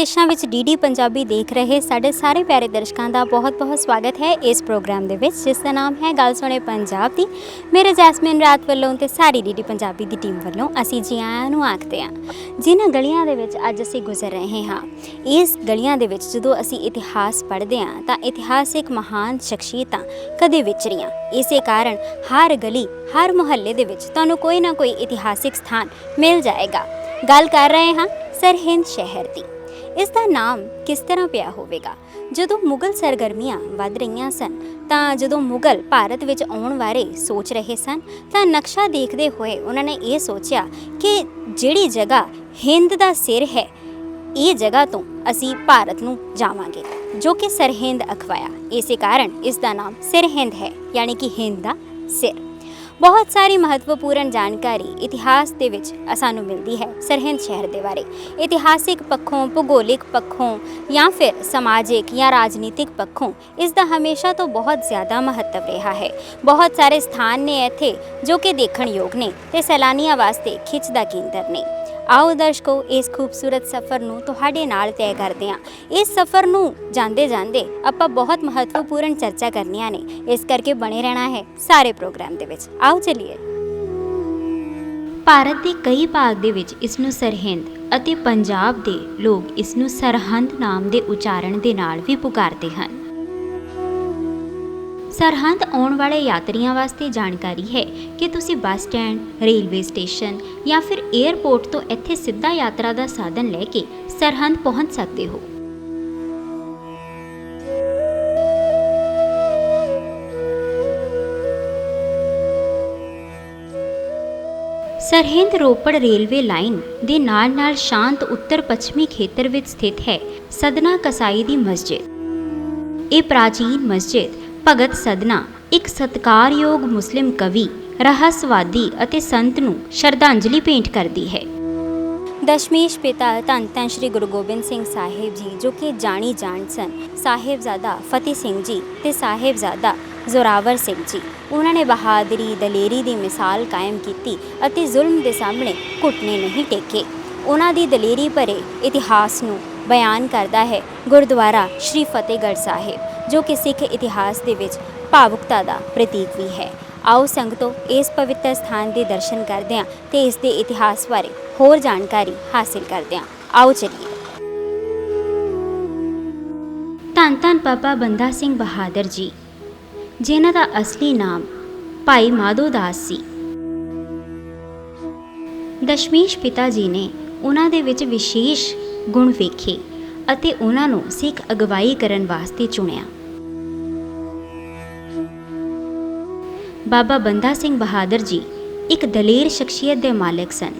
ਦੇਸ਼ ਵਿਦੇਸ਼ਾਂ ਵਿੱਚ ਡੀਡੀ ਪੰਜਾਬੀ ਦੇਖ ਰਹੇ ਸਾਡੇ ਸਾਰੇ ਪਿਆਰੇ ਦਰਸ਼ਕਾਂ ਦਾ ਬਹੁਤ-ਬਹੁਤ ਸਵਾਗਤ ਹੈ ਇਸ ਪ੍ਰੋਗਰਾਮ ਦੇ ਵਿੱਚ, ਜਿਸ ਦਾ ਨਾਮ ਹੈ ਗੱਲ ਸੁਣੇ ਪੰਜਾਬ ਦੀ। ਮੇਰੇ ਜੈਸਮੀਨ ਰਾਤ ਵੱਲੋਂ ਤੇ ਸਾਰੀ ਡੀਡੀ ਪੰਜਾਬੀ ਦੀ ਟੀਮ ਵੱਲੋਂ ਅਸੀਂ ਜੀ ਆਇਆਂ ਨੂੰ ਆਖਦੇ ਹਾਂ, ਜਿਨ੍ਹਾਂ ਗਲੀਆਂ ਦੇ ਵਿੱਚ ਅੱਜ ਅਸੀਂ ਗੁਜ਼ਰ ਰਹੇ ਹਾਂ। ਇਸ ਗਲੀਆਂ ਦੇ ਵਿੱਚ ਜਦੋਂ ਅਸੀਂ ਇਤਿਹਾਸ ਪੜ੍ਹਦੇ ਹਾਂ, ਤਾਂ ਇਤਿਹਾਸਿਕ ਮਹਾਨ ਸ਼ਖਸੀਅਤਾਂ ਕਦੇ ਵਿਚਰੀਆਂ ਇਸੇ ਕਾਰਨ ਹਰ ਗਲੀ, ਹਰ ਮੁਹੱਲੇ ਦੇ ਵਿੱਚ ਤੁਹਾਨੂੰ ਕੋਈ ਨਾ ਕੋਈ ਇਤਿਹਾਸਿਕ ਸਥਾਨ ਮਿਲ ਜਾਏਗਾ। ਗੱਲ ਕਰ ਰਹੇ ਹਾਂ ਸਰਹਿੰਦ ਸ਼ਹਿਰ ਦੀ। ਇਸ ਦਾ ਨਾਮ ਕਿਸ ਤਰ੍ਹਾਂ ਪਿਆ ਹੋਵੇਗਾ? ਜਦੋਂ ਮੁਗਲ ਸਰਗਰਮੀਆਂ ਵੱਧ ਰਹੀਆਂ ਸਨ, ਤਾਂ ਜਦੋਂ ਮੁਗਲ ਭਾਰਤ ਵਿੱਚ ਆਉਣ ਬਾਰੇ ਸੋਚ ਰਹੇ ਸਨ, ਤਾਂ ਨਕਸ਼ਾ ਦੇਖਦੇ ਹੋਏ ਉਹਨਾਂ ਨੇ ਇਹ ਸੋਚਿਆ ਕਿ ਜਿਹੜੀ ਜਗ੍ਹਾ ਹਿੰਦ ਦਾ ਸਿਰ ਹੈ, ਇਹ ਜਗ੍ਹਾ ਤੋਂ ਅਸੀਂ ਭਾਰਤ ਨੂੰ ਜਾਵਾਂਗੇ, ਜੋ ਕਿ ਸਰਹਿੰਦ ਅਖਵਾਇਆ। ਇਸੇ ਕਾਰਨ ਇਸ ਦਾ ਨਾਮ ਸਰਹਿੰਦ ਹੈ, ਯਾਨੀ ਕਿ ਹਿੰਦ ਦਾ ਸਿਰ। ਬਹੁਤ ਸਾਰੀ ਮਹੱਤਵਪੂਰਨ ਜਾਣਕਾਰੀ ਇਤਿਹਾਸ ਦੇ ਵਿੱਚ ਸਾਨੂੰ ਮਿਲਦੀ ਹੈ ਸਰਹਿੰਦ ਸ਼ਹਿਰ ਦੇ ਬਾਰੇ। ਇਤਿਹਾਸਿਕ ਪੱਖੋਂ, ਭੂਗੋਲਿਕ ਪੱਖੋਂ ਜਾਂ ਫਿਰ ਸਮਾਜਿਕ ਜਾਂ ਰਾਜਨੀਤਿਕ ਪੱਖੋਂ ਇਸ ਦਾ ਹਮੇਸ਼ਾ ਤੋਂ ਬਹੁਤ ਜ਼ਿਆਦਾ ਮਹੱਤਵ ਰਿਹਾ ਹੈ। ਬਹੁਤ ਸਾਰੇ ਸਥਾਨ ਨੇ ਇੱਥੇ ਜੋ ਕਿ ਦੇਖਣ ਯੋਗ ਨੇ ਤੇ ਸੈਲਾਨੀਆਂ ਵਾਸਤੇ ਖਿੱਚ ਦਾ ਕੇਂਦਰ ਨੇ। ਆਓ ਦਰਸ਼ਕੋ, ਇਸ ਖੂਬਸੂਰਤ ਸਫ਼ਰ ਨੂੰ ਤੁਹਾਡੇ ਨਾਲ ਤੈਅ ਕਰਦੇ ਹਾਂ। ਇਸ ਸਫ਼ਰ ਨੂੰ ਜਾਂਦੇ ਜਾਂਦੇ ਆਪਾਂ ਬਹੁਤ ਮਹੱਤਵਪੂਰਨ ਚਰਚਾ ਕਰਨੀਆਂ ਨੇ। ਇਸ ਕਰਕੇ ਬਣੇ ਰਹਿਣਾ ਹੈ ਸਾਰੇ ਪ੍ਰੋਗਰਾਮ ਦੇ ਵਿੱਚ। ਆਓ ਚਲਿਏ। ਭਾਰਤ ਦੇ ਕਈ ਭਾਗ ਦੇ ਵਿੱਚ ਇਸ ਨੂੰ ਸਰਹਿੰਦ ਅਤੇ ਪੰਜਾਬ ਦੇ ਲੋਕ ਇਸ ਨੂੰ ਸਰਹੰਦ ਨਾਮ ਦੇ ਉਚਾਰਨ ਦੇ ਨਾਲ ਵੀ ਪੁਕਾਰਦੇ ਹਨ। ਸਰਹੰਦ ਆਉਣ ਵਾਲੇ ਯਾਤਰੀਆਂ ਵਾਸਤੇ ਜਾਣਕਾਰੀ ਹੈ ਕਿ ਤੁਸੀਂ ਬੱਸ ਸਟੈਂਡ, ਰੇਲਵੇ ਸਟੇਸ਼ਨ ਜਾਂ ਫਿਰ 에ਅਰਪੋਰਟ ਤੋਂ ਇੱਥੇ ਸਿੱਧਾ ਯਾਤਰਾ ਦਾ ਸਾਧਨ ਲੈ ਕੇ ਸਰਹੰਦ ਪਹੁੰਚ ਸਕਦੇ ਹੋ। ਸਰਹਿੰਦ ਰੋਪੜ ਰੇਲਵੇ ਲਾਈਨ ਦੇ ਨਾਲ-ਨਾਲ ਸ਼ਾਂਤ ਉੱਤਰ ਪੱਛਮੀ ਖੇਤਰ ਵਿੱਚ ਸਥਿਤ ਹੈ ਸਦਨਾ ਕਸਾਈ ਦੀ ਮਸਜਿਦ। ਇਹ ਪ੍ਰਾਚੀਨ ਮਸਜਿਦ ਭਗਤ ਸਦਨਾ ਇੱਕ ਸਤਕਾਰਯੋਗ ਮੁਸਲਿਮ ਕਵੀ, ਰਹੱਸਵਾਦੀ ਅਤੇ ਸੰਤ ਨੂੰ ਸ਼ਰਧਾਂਜਲੀ ਭੇਂਟ ਕਰਦੀ ਹੈ। ਦਸ਼ਮੇਸ਼ ਪਿਤਾ ਧੰਨ ਧੰਨ ਸ਼੍ਰੀ ਗੁਰੂ ਗੋਬਿੰਦ ਸਿੰਘ ਸਾਹਿਬ ਜੀ, ਜੋ ਕਿ ਜਾਣੀ ਜਾਣ ਸਨ, ਸਾਹਿਬਜ਼ਾਦਾ ਫਤਿਹ ਸਿੰਘ ਜੀ ਤੇ ਸਾਹਿਬਜ਼ਾਦਾ ਜ਼ੋਰਾਵਰ ਸਿੰਘ ਜੀ। ਉਹਨਾਂ ਨੇ ਬਹਾਦਰੀ, ਦਲੇਰੀ ਦੀ ਮਿਸਾਲ ਕਾਇਮ ਕੀਤੀ ਅਤੇ ਜ਼ੁਲਮ ਦੇ ਸਾਹਮਣੇ ਘੁਟਨੇ ਨਹੀਂ ਟੇਕੇ। ਉਹਨਾਂ ਦੀ ਦਲੇਰੀ ਭਰੇ ਇਤਿਹਾਸ ਨੂੰ ਬਿਆਨ ਕਰਦਾ ਹੈ ਗੁਰਦੁਆਰਾ ਸ਼੍ਰੀ ਫਤਿਹਗੜ੍ਹ ਸਾਹਿਬ, ਜੋ ਕਿ ਸਿੱਖ ਇਤਿਹਾਸ ਦੇ ਵਿੱਚ ਭਾਵੁਕਤਾ ਦਾ ਪ੍ਰਤੀਕ ਵੀ ਹੈ। ਆਓ ਸੰਗਤੋ ਇਸ ਪਵਿੱਤਰ ਸਥਾਨ ਦੇ ਦਰਸ਼ਨ ਕਰਦੇ ਹਾਂ ਤੇ ਇਸ ਦੇ ਇਤਿਹਾਸ ਬਾਰੇ ਹੋਰ ਜਾਣਕਾਰੀ ਹਾਸਿਲ ਕਰਦੇ ਹਾਂ। ਆਓ ਚਲੀਏ। ਧੰਨ ਧੰਨ ਬਾਬਾ ਬੰਦਾ ਸਿੰਘ ਬਹਾਦਰ ਜੀ, ਜਿਨ੍ਹਾਂ ਦਾ ਅਸਲੀ ਨਾਮ ਭਾਈ ਮਾਧੋ ਦਾਸ ਸੀ। ਦਸ਼ਮੇਸ਼ ਪਿਤਾ ਜੀ ਨੇ ਉਹਨਾਂ ਦੇ ਵਿੱਚ ਵਿਸ਼ੇਸ਼ ਗੁਣ ਵੇਖੇ ਅਤੇ ਉਹਨਾਂ ਨੂੰ ਸਿੱਖ ਅਗਵਾਈ ਕਰਨ ਵਾਸਤੇ ਚੁਣਿਆ। ਬਾਬਾ ਬੰਦਾ ਸਿੰਘ ਬਹਾਦਰ ਜੀ ਇੱਕ ਦਲੇਰ ਸ਼ਖਸੀਅਤ ਦੇ ਮਾਲਕ ਸਨ।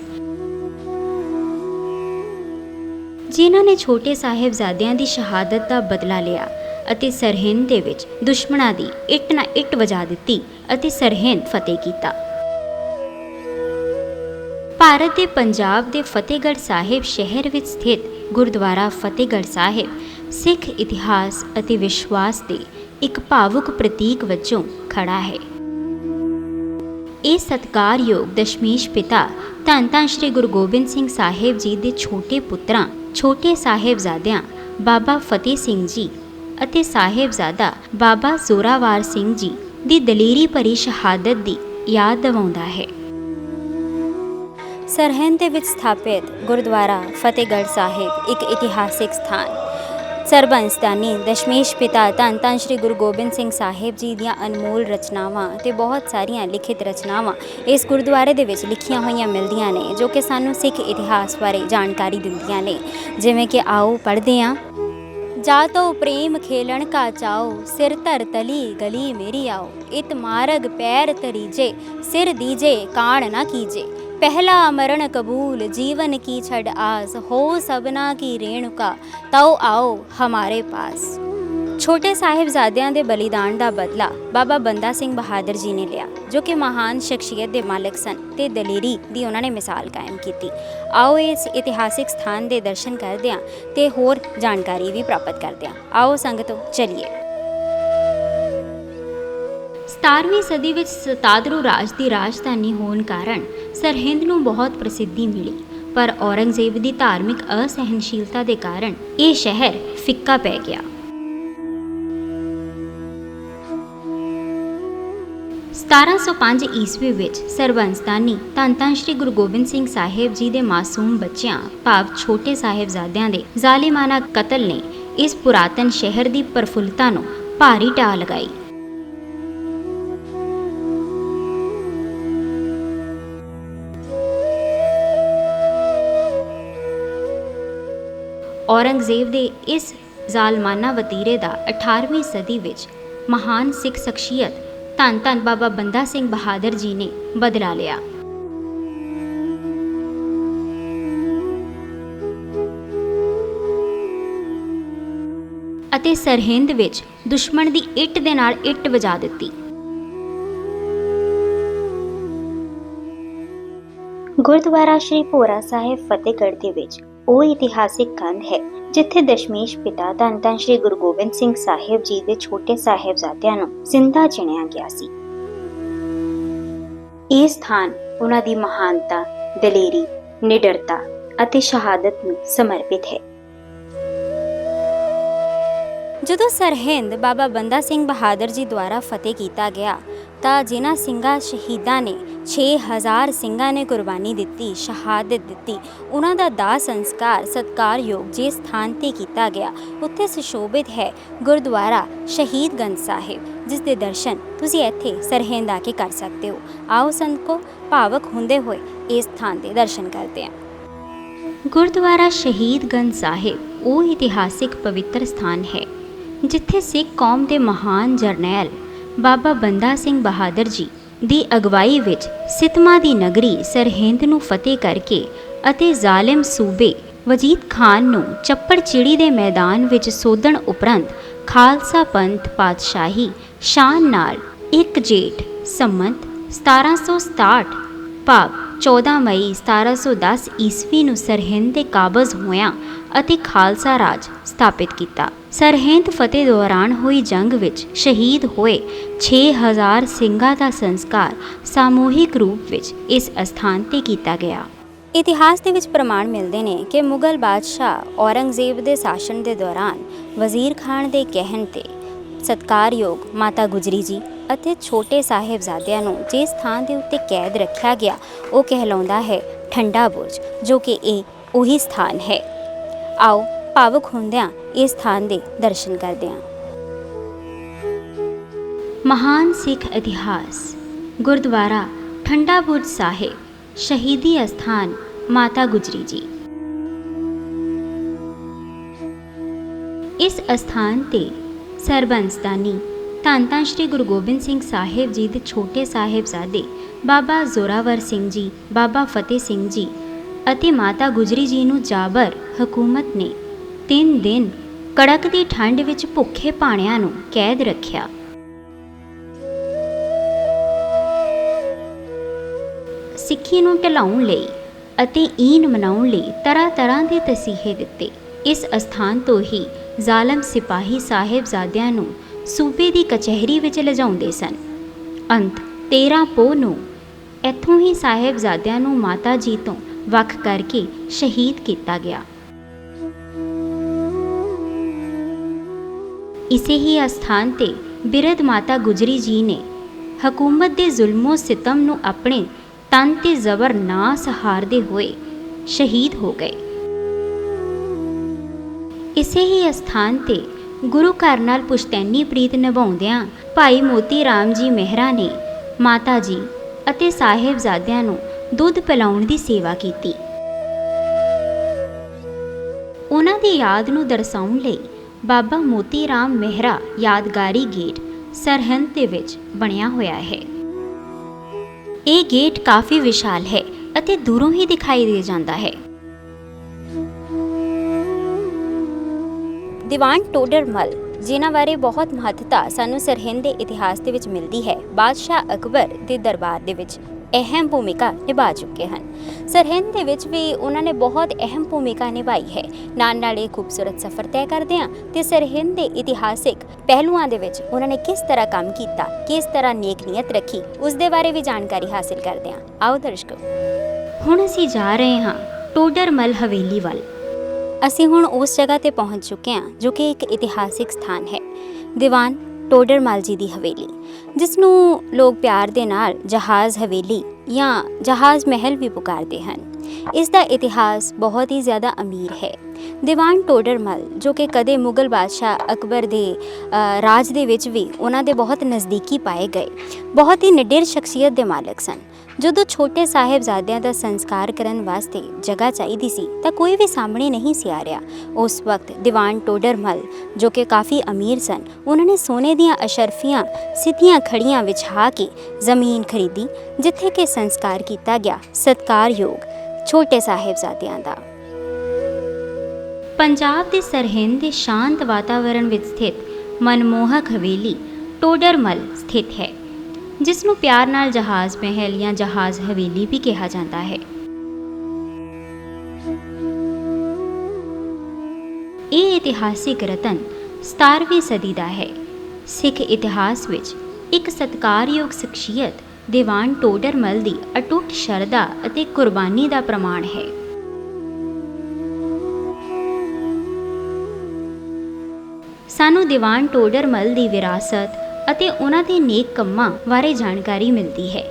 ਜਿਨ੍ਹਾਂ ਨੇ ਛੋਟੇ ਸਾਹਿਬਜ਼ਾਦਿਆਂ ਦੀ ਸ਼ਹਾਦਤ ਦਾ ਬਦਲਾ ਲਿਆ ਅਤੇ ਸਰਹਿੰਦ ਦੇ ਵਿੱਚ ਦੁਸ਼ਮਣਾਂ ਦੀ ਇੱਟ ਨਾ ਇੱਟ ਵਜਾ ਦਿੱਤੀ ਅਤੇ ਸਰਹਿੰਦ ਫਤਿਹ ਕੀਤਾ। ਭਾਰਤ ਦੇ ਪੰਜਾਬ ਦੇ ਫਤਿਹਗੜ੍ਹ ਸਾਹਿਬ ਸ਼ਹਿਰ ਵਿੱਚ ਸਥਿਤ ਗੁਰਦੁਆਰਾ ਫਤਿਹਗੜ੍ਹ ਸਾਹਿਬ, ਸਿੱਖ ਇਤਿਹਾਸ ਅਤੇ ਵਿਸ਼ਵਾਸ ਦੇ ਇੱਕ ਭਾਵੁਕ ਪ੍ਰਤੀਕ ਵਜੋਂ ਖੜਾ ਹੈ। ਇਹ ਸਤਕਾਰਯੋਗ ਦਸ਼ਮੇਸ਼ ਪਿਤਾ ਧੰਨ ਧੰਨ ਸ਼੍ਰੀ ਗੁਰੂ ਗੋਬਿੰਦ ਸਿੰਘ ਸਾਹਿਬ ਜੀ ਦੇ ਛੋਟੇ ਪੁੱਤਰਾਂ, ਛੋਟੇ ਸਾਹਿਬਜ਼ਾਦਿਆਂ, ਬਾਬਾ ਫਤਿਹ ਸਿੰਘ ਜੀ ਅਤੇ ਸਾਹਿਬਜ਼ਾਦਾ ਬਾਬਾ ਜ਼ੋਰਾਵਾਰ ਸਿੰਘ ਜੀ ਦੀ ਦਲੇਰੀ ਭਰੀ ਸ਼ਹਾਦਤ ਦੀ ਯਾਦ ਦਿਵਾਉਂਦਾ ਹੈ। ਸਰਹਿੰਦ ਦੇ ਵਿੱਚ ਸਥਾਪਿਤ ਗੁਰਦੁਆਰਾ ਫਤਿਹਗੜ੍ਹ ਸਾਹਿਬ ਇੱਕ ਇਤਿਹਾਸਿਕ ਸਥਾਨ। ਸਰਬੰਸਤਾਨੀ ਦਸ਼ਮੇਸ਼ ਪਿਤਾ ਧੰਨ ਧੰਨ ਸ਼੍ਰੀ ਗੁਰੂ ਗੋਬਿੰਦ ਸਿੰਘ ਸਾਹਿਬ ਜੀ ਦੀਆਂ ਅਨਮੋਲ ਰਚਨਾਵਾਂ ਤੇ ਬਹੁਤ ਸਾਰੀਆਂ ਲਿਖਿਤ ਰਚਨਾਵਾਂ ਇਸ ਗੁਰਦੁਆਰੇ ਦੇ ਵਿੱਚ ਲਿਖੀਆਂ ਹੋਈਆਂ ਮਿਲਦੀਆਂ ਨੇ, ਜੋ ਕਿ ਸਾਨੂੰ ਸਿੱਖ ਇਤਿਹਾਸ ਬਾਰੇ ਜਾਣਕਾਰੀ ਦਿੰਦੀਆਂ ਨੇ। ਜਿਵੇਂ ਕਿ ਆਓ ਪੜ੍ਹਦੇ ਹਾਂ। ਜਾ ਤੋ ਪ੍ਰੇਮ ਖੇਲਣ ਕਾ ਚਾਓ, ਸਿਰ ਧਰ ਤਲੀ ਗਲੀ ਮੇਰੀ ਆਓ। ਇਤ ਮਾਰਗ ਪੈਰ ਤਰੀਜੇ, ਸਿਰ ਦੀਜੇ ਕਾਣ ਨਾ ਕੀਜੇ। ਪਹਿਲਾ ਮਰਨ ਕਬੂਲ, ਜੀਵਨ ਕੀ ਛੜ ਆਸ, ਹੋ ਸਭਨਾ ਕੀ ਰੇਣੁਕਾ, ਤਉ ਆਓ ਹਮਾਰੇ ਪਾਸ। ਛੋਟੇ ਸਾਹਿਬਜ਼ਾਦਿਆਂ ਦੇ ਬਲੀਦਾਨ ਦਾ ਬਦਲਾ ਬਾਬਾ ਬੰਦਾ ਸਿੰਘ ਬਹਾਦਰ ਜੀ ਨੇ ਲਿਆ, ਜੋ ਕਿ ਮਹਾਨ ਸ਼ਖਸੀਅਤ ਦੇ ਮਾਲਕ ਸਨ ਤੇ ਦਲੇਰੀ ਦੀ ਉਹਨਾਂ ਨੇ ਮਿਸਾਲ ਕਾਇਮ ਕੀਤੀ। ਆਓ ਇਸ ਇਤਿਹਾਸਿਕ ਸਥਾਨ ਦੇ ਦਰਸ਼ਨ ਕਰਦੇ ਹਾਂ ਤੇ ਹੋਰ ਜਾਣਕਾਰੀ ਵੀ ਪ੍ਰਾਪਤ ਕਰਦੇ ਹਾਂ ਆਓ ਸੰਗਤੋ, ਚਲਿਏ। 17ਵੀਂ ਸਦੀ ਵਿੱਚ ਸਤਾਦਰੂ ਰਾਜ ਦੀ ਰਾਜਧਾਨੀ ਹੋਣ ਕਾਰਨ ਸਰਹਿੰਦ ਨੂੰ ਬਹੁਤ ਪ੍ਰਸਿੱਧੀ ਮਿਲੀ, ਪਰ ਔਰੰਗਜ਼ੇਬ ਦੀ ਧਾਰਮਿਕ ਅਸਹਿਣਸ਼ੀਲਤਾ ਦੇ ਕਾਰਨ ਇਹ ਸ਼ਹਿਰ ਫਿੱਕਾ ਪੈ ਗਿਆ। 1705 ਈਸਵੀ ਵਿੱਚ ਸਰਬੰਸਤਾਨੀ ਧੰਨ ਧੰਨ ਸ਼੍ਰੀ ਗੁਰੂ ਗੋਬਿੰਦ ਸਿੰਘ ਸਾਹਿਬ ਜੀ ਦੇ ਮਾਸੂਮ ਬੱਚਿਆਂ, ਭਾਵ ਛੋਟੇ ਸਾਹਿਬਜ਼ਾਦਿਆਂ ਦੇ ਜ਼ਾਲਿਮਾਨਾ ਕਤਲ ਨੇ ਇਸ ਪੁਰਾਤਨ ਸ਼ਹਿਰ ਦੀ ਪ੍ਰਫੁੱਲਤਾ ਨੂੰ ਭਾਰੀ ਢਾਹ ਲਗਾਈ। ਔਰੰਗਜ਼ੇਬ ਦੇ ਇਸ ਜ਼ਾਲਮਾਨਾ ਵਤੀਰੇ ਦਾ 18ਵੀਂ ਸਦੀ ਵਿੱਚ ਮਹਾਨ ਸਿੱਖ ਸ਼ਖਸੀਅਤ ਧੰਨ ਧੰਨ ਬਾਬਾ ਬੰਦਾ ਸਿੰਘ ਬਹਾਦਰ ਜੀ ਨੇ ਬਦਲਾ ਲਿਆ। ਅਤੇ ਸਰਹਿੰਦ ਵਿੱਚ ਦੁਸ਼ਮਣ ਦੀ ਇੱਟ ਦੇ ਨਾਲ ਇੱਟ ਵਜਾ ਦਿੱਤੀ। ਗੁਰਦੁਆਰਾ ਸ਼੍ਰੀ ਭੋਰਾ ਸਾਹਿਬ ਫਤਿਹਗੜ੍ਹ ਦੇ ਵਿੱਚ ਉਹ ਇਤਿਹਾਸਿਕ ਕੰਧ ਹੈ, ਜਿੱਥੇ ਦਸ਼ਮੇਸ਼ ਪਿਤਾ ਧੰਨ ਧੰਨ ਸ਼੍ਰੀ ਗੁਰੂ ਗੋਬਿੰਦ ਸਿੰਘ ਸਾਹਿਬ ਜੀ ਦੇ ਛੋਟੇ ਸਾਹਿਬਜ਼ਾਦਿਆਂ ਨੂੰ ਜ਼ਿੰਦਾ ਚਿਣਿਆ ਗਿਆ ਸੀ। ਇਹ ਸਥਾਨ ਉਹਨਾਂ ਦੀ ਮਹਾਨਤਾ, ਦਲੇਰੀ, ਨਿਡਰਤਾ ਅਤੇ ਸ਼ਹਾਦਤ ਨੂੰ ਸਮਰਪਿਤ ਹੈ। ਜਦੋਂ ਸਰਹਿੰਦ ਬਾਬਾ ਬੰਦਾ ਸਿੰਘ ਬਹਾਦਰ ਜੀ ਦੁਆਰਾ ਫਤਿਹ ਕੀਤਾ ਗਿਆ, ਤਾਂ ਜਿਨ੍ਹਾਂ ਸਿੰਘਾਂ ਸ਼ਹੀਦਾਂ ਨੇ 6000 ਸਿੰਘਾਂ ਨੇ ਕੁਰਬਾਨੀ ਦਿੱਤੀ, ਸ਼ਹਾਦਤ ਦਿੱਤੀ। ਉਹਨਾਂ ਦਾ ਦਾਹ ਸੰਸਕਾਰ, ਸਤਕਾਰਯੋਗ ਜੇ ਸਥਾਨ ਤੇ ਕੀਤਾ ਗਿਆ। ਉੱਥੇ ਸੁਸ਼ੋਭਿਤ ਹੈ ਗੁਰਦੁਆਰਾ ਸ਼ਹੀਦਗੰਜ ਸਾਹਿਬ, ਜਿਸ ਦੇ ਦਰਸ਼ਨ ਤੁਸੀਂ ਇੱਥੇ ਸਰਹਿੰਦ ਆ ਕੇ ਕਰ ਸਕਦੇ ਹੋ। ਆਓ ਸੰਤਕੋ, ਭਾਵਕ ਹੁੰਦੇ ਹੋਏ ਇਸ ਸਥਾਨ ਦੇ ਦਰਸ਼ਨ ਕਰਦੇ ਹਾਂ। ਗੁਰਦੁਆਰਾ ਸ਼ਹੀਦਗੰਜ ਸਾਹਿਬ, ਉਹ ਇਤਿਹਾਸਿਕ ਪਵਿੱਤਰ ਸਥਾਨ ਹੈ, ਜਿੱਥੇ ਸਿੱਖ ਕੌਮ ਦੇ ਮਹਾਨ ਜਰਨੈਲ ਬਾਬਾ ਬੰਦਾ ਸਿੰਘ ਬਹਾਦਰ ਜੀ ਦੀ ਅਗਵਾਈ ਵਿੱਚ ਸਿਤਮਾ ਦੀ ਨਗਰੀ ਸਰਹਿੰਦ ਨੂੰ ਫਤਿਹ ਕਰਕੇ ਅਤੇ ਜ਼ਾਲਿਮ ਸੂਬੇ ਵਜੀਦ ਖਾਨ ਨੂੰ ਚੱਪੜ ਚਿੜੀ ਦੇ ਮੈਦਾਨ ਵਿੱਚ ਸੋਧਣ ਉਪਰੰਤ ਖਾਲਸਾ ਪੰਥ ਪਾਤਸ਼ਾਹੀ ਸ਼ਾਨ ਨਾਲ 1 ਜੇਠ ਸੰਮਤ 1767 ਭਾਵ 14 ਮਈ 1710 ਈਸਵੀ ਨੂੰ ਸਰਹਿੰਦ ਦੇ ਕਾਬਜ਼ ਹੋਇਆ ਅਤੇ ਖਾਲਸਾ ਰਾਜ ਸਥਾਪਿਤ ਕੀਤਾ। ਸਰਹਿੰਦ ਫਤਿਹ ਦੌਰਾਨ ਹੋਈ ਜੰਗ ਵਿੱਚ ਸ਼ਹੀਦ ਹੋਏ 6000 ਸਿੰਘਾਂ ਦਾ ਸੰਸਕਾਰ ਸਾਮੂਹਿਕ ਰੂਪ ਵਿੱਚ ਇਸ ਅਸਥਾਨ ਤੇ ਕੀਤਾ ਗਿਆ। ਇਤਿਹਾਸ ਦੇ ਵਿੱਚ ਪ੍ਰਮਾਣ ਮਿਲਦੇ ਨੇ ਕਿ ਮੁਗਲ ਬਾਦਸ਼ਾਹ ਔਰੰਗਜ਼ੇਬ ਦੇ ਸ਼ਾਸਨ ਦੇ ਦੌਰਾਨ ਵਜ਼ੀਰ ਖਾਨ ਦੇ ਕਹਿਣ ਤੇ ਸਤਕਾਰਯੋਗ ਮਾਤਾ ਗੁਜਰੀ ਜੀ ਅਤੇ ਛੋਟੇ ਸਾਹਿਬਜ਼ਾਦਿਆਂ ਨੂੰ ਜਿਸ ਸਥਾਨ ਦੇ ਉੱਤੇ ਕੈਦ ਰੱਖਿਆ ਗਿਆ, ਉਹ ਕਹਿਲਾਉਂਦਾ ਹੈ ਠੰਡਾ ਬੁਰਜ, ਜੋ ਕਿ ਇਹ ਉਹੀ ਸਥਾਨ ਹੈ। ਆਓ ਭਾਵੁਕ ਹੁੰਦਿਆਂ ਇਸ ਸਥਾਨ ਦੇ ਦਰਸ਼ਨ ਕਰਦੇ ਹਾਂ। ਮਹਾਨ ਸਿੱਖ ਇਤਿਹਾਸ, ਗੁਰਦੁਆਰਾ ਠੰਡਾ ਬੁਰਜ ਸਾਹਿਬ, ਸ਼ਹੀਦੀ ਅਸਥਾਨ, ਮਾਤਾ ਗੁਜਰੀ ਜੀ। ਇਸ ਅਸਥਾਨ ਤੇ ਸਰਬੰਸਤਾਨੀ ਧੰਨ ਧੰਨ ਸ਼੍ਰੀ ਗੁਰੂ ਗੋਬਿੰਦ ਸਿੰਘ ਸਾਹਿਬ ਜੀ ਦੇ ਛੋਟੇ ਸਾਹਿਬਜ਼ਾਦੇ ਬਾਬਾ ਜ਼ੋਰਾਵਰ ਸਿੰਘ ਜੀ, ਬਾਬਾ ਫਤਿਹ ਸਿੰਘ ਜੀ ਅਤੇ ਮਾਤਾ ਗੁਜਰੀ ਜੀ ਨੂੰ ਜਾਬਰ ਹਕੂਮਤ ਨੇ ਤਿੰਨ ਦਿਨ ਕੜਕ ਦੀ ਠੰਡ ਵਿੱਚ ਭੁੱਖੇ ਪਾਣਿਆਂ ਨੂੰ ਕੈਦ ਰੱਖਿਆ। ਸਿੱਖੀ ਨੂੰ ਢਲਾਉਣ ਲਈ ਅਤੇ ਈਨ ਮਨਾਉਣ ਲਈ ਤਰ੍ਹਾਂ ਤਰ੍ਹਾਂ ਦੇ ਤਸੀਹੇ ਦਿੱਤੇ। ਇਸ ਅਸਥਾਨ ਤੋਂ ਹੀ ਜ਼ਾਲਮ ਸਿਪਾਹੀ ਸਾਹਿਬਜ਼ਾਦਿਆਂ ਨੂੰ ਸੂਬੇ ਦੀ ਕਚਹਿਰੀ ਵਿੱਚ ਲਿਜਾਉਂਦੇ ਸਨ। ਅੰਤ 13 ਪੋਹ ਨੂੰ ਇੱਥੋਂ ਹੀ ਸਾਹਿਬਜ਼ਾਦਿਆਂ ਨੂੰ ਮਾਤਾ ਜੀ ਤੋਂ ਵੱਖ ਕਰਕੇ ਸ਼ਹੀਦ ਕੀਤਾ ਗਿਆ। ਇਸੇ ਹੀ ਅਸਥਾਨ ਤੇ ਬਿਰਧ ਮਾਤਾ ਗੁਜਰੀ ਜੀ ਨੇ ਹਕੂਮਤ ਦੇ ਜ਼ੁਲਮੋ ਸਿਤਮ ਨੂੰ ਆਪਣੇ ਤਨ ਤੇ ਜ਼ਬਰ ਨਾ ਸਹਾਰਦੇ ਹੋਏ ਸ਼ਹੀਦ ਹੋ ਗਏ। ਇਸੇ ਹੀ ਅਸਥਾਨ ਤੇ ਗੁਰੂ ਘਰ ਨਾਲ ਪੁਸ਼ਤੈਨੀ ਪ੍ਰੀਤ ਨਿਭਾਉਂਦਿਆਂ ਭਾਈ ਮੋਤੀ ਰਾਮ ਜੀ ਮਹਿਰਾ ਨੇ ਮਾਤਾ ਜੀ ਅਤੇ ਸਾਹਿਬਜ਼ਾਦਿਆਂ ਨੂੰ ਦੁੱਧ ਪਿਲਾਉਣ ਦੀ ਸੇਵਾ ਕੀਤੀ। ਉਹਨਾਂ ਦੀ ਯਾਦ ਨੂੰ ਦਰਸਾਉਣ ਲਈ ਬਾਬਾ ਮੋਤੀ ਰਾਮ ਮਹਿਰਾ ਯਾਦਗਾਰੀ ਗੇਟ, ਸਰਹੰਦ ਦੇ ਵਿੱਚ ਬਣਿਆ ਹੋਇਆ ਹੈ। ਇਹ ਗੇਟ ਕਾਫੀ ਵਿਸ਼ਾਲ ਹੈ ਅਤੇ ਦੂਰੋਂ ਹੀ ਦਿਖਾਈ ਦੇ ਜਾਂਦਾ ਹੈ। ਦੀਵਾਨ ਟੋਡਰਮਲ ਜਿਨ੍ਹਾਂ ਬਾਰੇ ਬਹੁਤ ਮਹੱਤਤਾ ਸਾਨੂੰ ਸਰਹਿੰਦ ਦੇ ਇਤਿਹਾਸ ਦੇ ਵਿੱਚ ਮਿਲਦੀ ਹੈ, ਬਾਦਸ਼ਾਹ ਅਕਬਰ ਦੇ ਦਰਬਾਰ ਦੇ ਵਿੱਚ। ਅਹਿਮ ਭੂਮਿਕਾ ਨਿਭਾ ਚੁੱਕੇ ਹਨ। ਸਰਹਿੰਦ ਦੇ ਵਿੱਚ ਵੀ ਉਹਨਾਂ ਨੇ ਬਹੁਤ ਅਹਿਮ ਭੂਮਿਕਾ ਨਿਭਾਈ ਹੈ। ਨਾਲ ਨਾਲ ਇਹ ਖੂਬਸੂਰਤ ਸਫ਼ਰ ਤੈਅ ਕਰਦੇ ਹਾਂ ਤੇ ਸਰਹਿੰਦ ਦੇ ਇਤਿਹਾਸਿਕ ਪਹਿਲੂਆਂ ਦੇ ਵਿੱਚ ਉਹਨਾਂ ਨੇ ਕਿਸ ਤਰ੍ਹਾਂ ਕੰਮ ਕੀਤਾ, ਕਿਸ ਤਰ੍ਹਾਂ ਨੇਕ ਨੀਅਤ ਰੱਖੀ, ਉਸ ਦੇ ਬਾਰੇ ਵੀ ਜਾਣਕਾਰੀ ਹਾਸਿਲ ਕਰਦੇ ਹਾਂ। ਆਓ ਦਰਸ਼ਕੋ। ਹੁਣ ਅਸੀਂ ਜਾ ਰਹੇ ਹਾਂ ਟੋਡਰਮਲ ਹਵੇਲੀ ਵੱਲ। ਅਸੀਂ ਹੁਣ ਉਸ ਜਗ੍ਹਾ ਤੇ ਪਹੁੰਚ ਚੁੱਕੇ ਹਾਂ ਜੋ ਕਿ ਇੱਕ ਇਤਿਹਾਸਿਕ ਸਥਾਨ ਹੈ। ਦੀਵਾਨ ਟੋਡਰਮਲ ਜੀ ਦੀ ਹਵੇਲੀ। ਜਿਸ ਨੂੰ ਲੋਕ ਪਿਆਰ ਦੇ ਨਾਲ ਜਹਾਜ਼ ਹਵੇਲੀ ਜਾਂ ਜਹਾਜ਼ ਮਹਿਲ ਵੀ ਪੁਕਾਰਦੇ ਹਨ। ਇਸ ਦਾ ਇਤਿਹਾਸ ਬਹੁਤ ਹੀ ਜ਼ਿਆਦਾ ਅਮੀਰ ਹੈ। ਦੀਵਾਨ ਟੋਡਰਮਲ, ਜੋ ਕਿ ਕਦੇ ਮੁਗਲ ਬਾਦਸ਼ਾਹ ਅਕਬਰ ਦੇ ਰਾਜ ਦੇ ਵਿੱਚ ਵੀ ਉਹਨਾਂ ਦੇ ਬਹੁਤ ਨਜ਼ਦੀਕੀ ਪਾਏ ਗਏ, ਬਹੁਤ ਹੀ ਨਿਡਰ ਸ਼ਖਸੀਅਤ ਦੇ ਮਾਲਕ ਸਨ। ਜਦੋਂ ਛੋਟੇ ਸਾਹਿਬਜ਼ਾਦਿਆਂ ਦਾ ਸੰਸਕਾਰ ਕਰਨ ਵਾਸਤੇ ਜਗ੍ਹਾ ਚਾਹੀਦੀ ਸੀ, ਤਾਂ ਕੋਈ ਵੀ ਸਾਹਮਣੇ ਨਹੀਂ ਸੀ ਆ ਰਿਹਾ। ਉਸ ਵਕਤ ਦੀਵਾਨ ਟੋਡਰਮਲ, ਜੋ ਕਿ ਕਾਫੀ ਅਮੀਰ ਸਨ, ਉਹਨਾਂ ਨੇ ਸੋਨੇ ਦੀਆਂ ਅਸ਼ਰਫੀਆਂ ਸਿੱਧੀਆਂ ਖੜੀਆਂ ਵਿਛਾ ਕੇ ਜ਼ਮੀਨ ਖਰੀਦੀ, ਜਿੱਥੇ ਕਿ ਸੰਸਕਾਰ ਕੀਤਾ ਗਿਆ ਸਤਕਾਰਯੋਗ ਛੋਟੇ ਸਾਹਿਬਜ਼ਾਦਿਆਂ ਦਾ। ਪੰਜਾਬ ਦੇ ਸਰਹਿੰਦ ਦੇ ਸ਼ਾਂਤ ਵਾਤਾਵਰਣ ਵਿੱਚ ਸਥਿਤ ਮਨਮੋਹਕ ਹਵੇਲੀ ਟੋਡਰਮਲ ਸਥਿਤ ਹੈ, ਜਿਸ ਨੂੰ ਪਿਆਰ ਨਾਲ ਜਹਾਜ਼ ਮਹਿਲ ਜਾਂ ਜਹਾਜ਼ ਹਵੇਲੀ ਵੀ ਕਿਹਾ ਜਾਂਦਾ ਹੈ। ਇਹ ਇਤਿਹਾਸਿਕ ਰਤਨ 17ਵੀਂ ਸਦੀ ਦਾ ਹੈ। ਸਿੱਖ ਇਤਿਹਾਸ ਵਿੱਚ ਇੱਕ ਸਤਿਕਾਰਯੋਗ ਸ਼ਖਸੀਅਤ, ਦੀਵਾਨ ਟੋਡਰਮਲ ਦੀ ਅਟੁੱਟ ਸ਼ਰਧਾ ਅਤੇ ਕੁਰਬਾਨੀ ਦਾ ਪ੍ਰਮਾਣ ਹੈ। ਸਾਨੂੰ ਦੀਵਾਨ ਟੋਡਰਮਲ ਦੀ ਵਿਰਾਸਤ ਅਤੇ ਉਹਨਾਂ ਦੇ ਨੇਕ ਕੰਮਾਂ ਬਾਰੇ ਜਾਣਕਾਰੀ ਮਿਲਦੀ ਹੈ।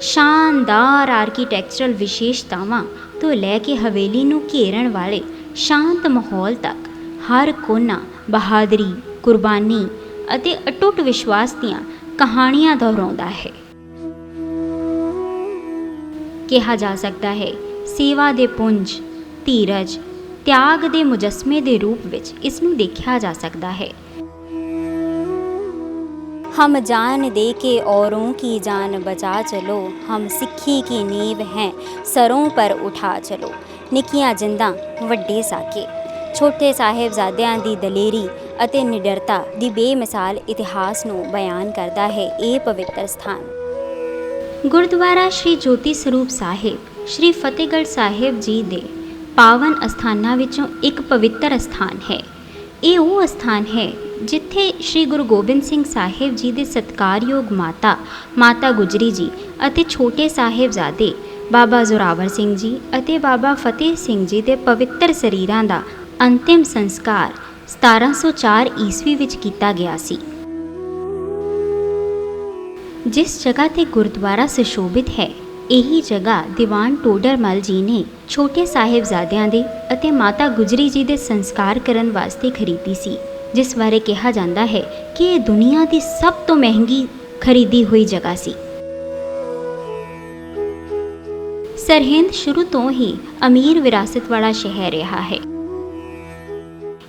ਸ਼ਾਨਦਾਰ ਆਰਕੀਟੈਕਚਰਲ ਵਿਸ਼ੇਸ਼ਤਾਵਾਂ ਤੋਂ ਲੈ ਕੇ ਹਵੇਲੀ ਨੂੰ ਘੇਰਨ ਵਾਲੇ ਸ਼ਾਂਤ ਮਾਹੌਲ ਤੱਕ ਹਰ ਕੋਨਾ ਬਹਾਦਰੀ, ਕੁਰਬਾਨੀ ਅਤੇ ਅਟੁੱਟ ਵਿਸ਼ਵਾਸ ਦੀਆਂ ਕਹਾਣੀਆਂ ਦੁਹਰਾਉਂਦਾ ਹੈ। ਕਿਹਾ ਜਾ ਸਕਦਾ ਹੈ, ਸੇਵਾ ਦੇ ਪੁੰਜ, ਧੀਰਜ, ਤਿਆਗ ਦੇ ਮੁਜਸਮੇ ਦੇ ਰੂਪ ਵਿੱਚ ਇਸ ਨੂੰ ਦੇਖਿਆ ਜਾ ਸਕਦਾ ਹੈ। हम जान दे के औरों की जान बचा चलो हम सिक्खी की नींव हैं सरों पर उठा चलो निकियां जिंदा वड्डे साके ਛੋਟੇ ਸਾਹਿਬਜ਼ਾਦਿਆਂ ਦੀ ਦਲੇਰੀ ਅਤੇ ਨਿਡਰਤਾ ਦੀ ਬੇਮਿਸਾਲ ਇਤਿਹਾਸ ਨੂੰ ਬਿਆਨ ਕਰਦਾ ਹੈ ਇਹ ਪਵਿੱਤਰ ਸਥਾਨ। ਗੁਰਦੁਆਰਾ ਸ਼੍ਰੀ ਜੋਤੀ ਸਰੂਪ ਸਾਹਿਬ, ਸ਼੍ਰੀ ਫਤਿਹਗੜ੍ਹ ਸਾਹਿਬ ਜੀ ਦੇ ਪਾਵਨ ਅਸਥਾਨਾਂ ਵਿੱਚੋਂ ਇੱਕ ਪਵਿੱਤਰ ਅਸਥਾਨ ਹੈ। ਇਹ ਉਹ ਅਸਥਾਨ ਹੈ ਜਿੱਥੇ ਸ਼੍ਰੀ ਗੁਰੂ ਗੋਬਿੰਦ ਸਿੰਘ ਸਾਹਿਬ ਜੀ ਦੇ ਸਤਕਾਰਯੋਗ ਮਾਤਾ ਮਾਤਾ ਗੁਜਰੀ ਜੀ ਅਤੇ ਛੋਟੇ ਸਾਹਿਬਜ਼ਾਦੇ ਬਾਬਾ ਜ਼ੋਰਾਵਰ ਸਿੰਘ ਜੀ ਅਤੇ ਬਾਬਾ ਫਤਿਹ ਸਿੰਘ ਜੀ ਦੇ ਪਵਿੱਤਰ ਸਰੀਰਾਂ ਦਾ ਅੰਤਿਮ ਸੰਸਕਾਰ 1704 ਈਸਵੀ ਵਿੱਚ ਕੀਤਾ ਗਿਆ ਸੀ। ਜਿਸ ਜਗ੍ਹਾ ਤੇ ਗੁਰਦੁਆਰਾ ਸੁਸ਼ੋਭਿਤ ਹੈ, ਇਹੀ ਜਗ੍ਹਾ ਦੀਵਾਨ ਟੋਡਰਮਲ ਜੀ ਨੇ ਛੋਟੇ ਸਾਹਿਬਜ਼ਾਦਿਆਂ ਦੇ ਅਤੇ ਮਾਤਾ ਗੁਜਰੀ ਜੀ ਦੇ ਸੰਸਕਾਰ ਕਰਨ ਵਾਸਤੇ ਖਰੀਦੀ ਸੀ, ਜਿਸ ਬਾਰੇ ਕਿਹਾ ਜਾਂਦਾ ਹੈ ਕਿ ਇਹ ਦੁਨੀਆ ਦੀ ਸਭ ਤੋਂ ਮਹਿੰਗੀ ਖਰੀਦੀ ਹੋਈ ਜਗ੍ਹਾ ਸੀ। ਸਰਹਿੰਦ ਸ਼ੁਰੂ ਤੋਂ ਹੀ ਅਮੀਰ ਵਿਰਾਸਤ ਵਾਲਾ ਸ਼ਹਿਰ ਰਿਹਾ ਹੈ।